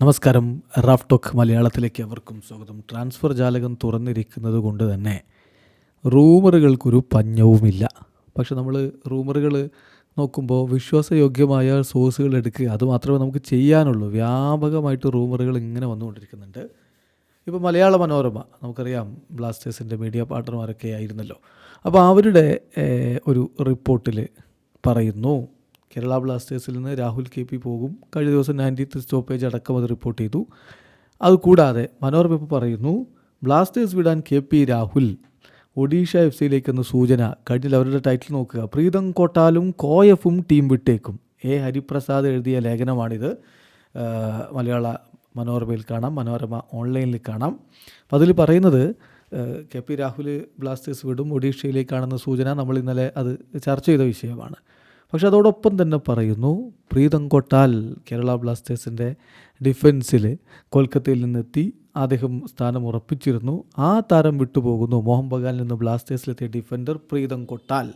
നമസ്കാരം. Raf talk മലയാളത്തിലേക്ക് അവർക്കും സ്വാഗതം. ട്രാൻസ്ഫർ ജാലകം തുറന്നിരിക്കുന്നത് കൊണ്ട് തന്നെ റൂമറുകൾക്കൊരു പഞ്ഞവുമില്ല. പക്ഷെ നമ്മൾ റൂമറുകൾ നോക്കുമ്പോൾ വിശ്വാസയോഗ്യമായ സോഴ്സുകൾ എടുക്കുക അത് മാത്രമേ നമുക്ക് ചെയ്യാനുള്ളൂ. വ്യാപകമായിട്ട് റൂമറുകൾ ഇങ്ങനെ വന്നുകൊണ്ടിരിക്കുന്നുണ്ട്. ഇപ്പോൾ മലയാള മനോരമ നമുക്കറിയാം ബ്ലാസ്റ്റേഴ്സിന്റെ മീഡിയ പാർട്ണർമാരൊക്കെ ആയിരുന്നല്ലോ. അപ്പോൾ അവരുടെ ഒരു റിപ്പോർട്ടിൽ പറയുന്നു കേരള ബ്ലാസ്റ്റേഴ്സിൽ നിന്ന് രാഹുൽ കെ പി പോകും. കഴിഞ്ഞ ദിവസം നയന്റീത്ത് സ്റ്റോപ്പേജ് അടക്കം അത് റിപ്പോർട്ട് ചെയ്തു. അതുകൂടാതെ മനോരമ ഇപ്പോൾ പറയുന്നു ബ്ലാസ്റ്റേഴ്സ് വിടാൻ K P Rahul. Odisha F സിയിലേക്കെന്ന സൂചന കഴിഞ്ഞ അവരുടെ ടൈറ്റിൽ നോക്കുക. പ്രീതം കോട്ടാലും കോയഫും ടീം വിട്ടേക്കും. എ ഹരിപ്രസാദ് എഴുതിയ ലേഖനമാണിത്. മലയാള മനോരമയിൽ കാണാം മനോരമ ഓൺലൈനിൽ കാണാം. അപ്പോൾ അതിൽ പറയുന്നത് കെ പി രാഹുൽ ബ്ലാസ്റ്റേഴ്സ് വിടും ഒഡീഷയിലേക്കാണെന്ന സൂചന. നമ്മൾ ഇന്നലെ അത് ചർച്ച ചെയ്ത വിഷയമാണ്. പക്ഷെ അതോടൊപ്പം തന്നെ പറയുന്നു പ്രീതം കൊട്ടാൽ കേരള ബ്ലാസ്റ്റേഴ്സിന്റെ ഡിഫൻസിൽ കൊൽക്കത്തയിൽ നിന്നെത്തി അദ്ദേഹം സ്ഥാനം ഉറപ്പിച്ചിരുന്നു. ആ താരം വിട്ടുപോകുന്നു. മോഹൻ ബഗാനിൽ നിന്ന് ബ്ലാസ്റ്റേഴ്സിലെത്തിയ ഡിഫൻഡർ പ്രീതം കൊട്ടാൽ.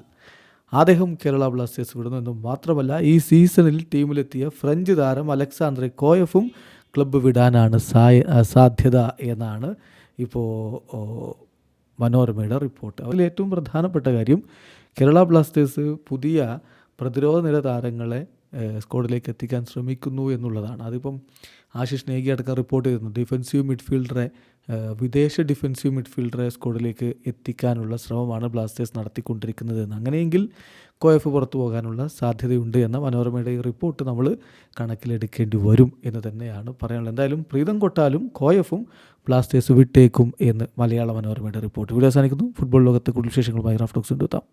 അദ്ദേഹം കേരള ബ്ലാസ്റ്റേഴ്സ് വിടുന്നു എന്നും മാത്രമല്ല ഈ സീസണിൽ ടീമിലെത്തിയ ഫ്രഞ്ച് താരം അലക്സാന്ദ്രെ കോയഫും ക്ലബ്ബ് വിടാനാണ് സാധ്യത എന്നാണ് ഇപ്പോൾ മനോരമയുടെ റിപ്പോർട്ട് അതിൽ ഏറ്റവും പ്രധാനപ്പെട്ട കാര്യം കേരള ബ്ലാസ്റ്റേഴ്സ് പുതിയ പ്രതിരോധ നിര താരങ്ങളെ സ്ക്വാഡിലേക്ക് എത്തിക്കാൻ ശ്രമിക്കുന്നു എന്നുള്ളതാണ്. അതിപ്പം ആശിഷ് നേഗി അടക്കം റിപ്പോർട്ട് ചെയ്തിരുന്നു ഡിഫൻസീവ് മിഡ്ഫീൽഡറെ വിദേശ ഡിഫൻസീവ് മിഡ്ഫീൽഡറെ സ്ക്വാഡിലേക്ക് എത്തിക്കാനുള്ള ശ്രമമാണ് ബ്ലാസ്റ്റേഴ്സ് നടത്തിക്കൊണ്ടിരിക്കുന്നത് എന്ന്. അങ്ങനെയെങ്കിൽ കോയഫ് പുറത്തു പോകാനുള്ള സാധ്യതയുണ്ട് എന്ന മനോരമയുടെ ഈ റിപ്പോർട്ട് നമ്മൾ കണക്കിലെടുക്കേണ്ടി വരും എന്ന് തന്നെയാണ് പറയാനുള്ളത്. എന്തായാലും പ്രീതം കൊട്ടാലും കോയഫും ബ്ലാസ്റ്റേഴ്സ് വിട്ടേക്കും എന്ന് മലയാള മനോരമയുടെ റിപ്പോർട്ട് വീഡിയോ അവസാനിക്കുന്നു. ഫുട്ബോൾ ലോകത്തെ കൂടുതൽ വിശേഷങ്ങളുമായി റാഫ്റ്റോക്സ് എത്താം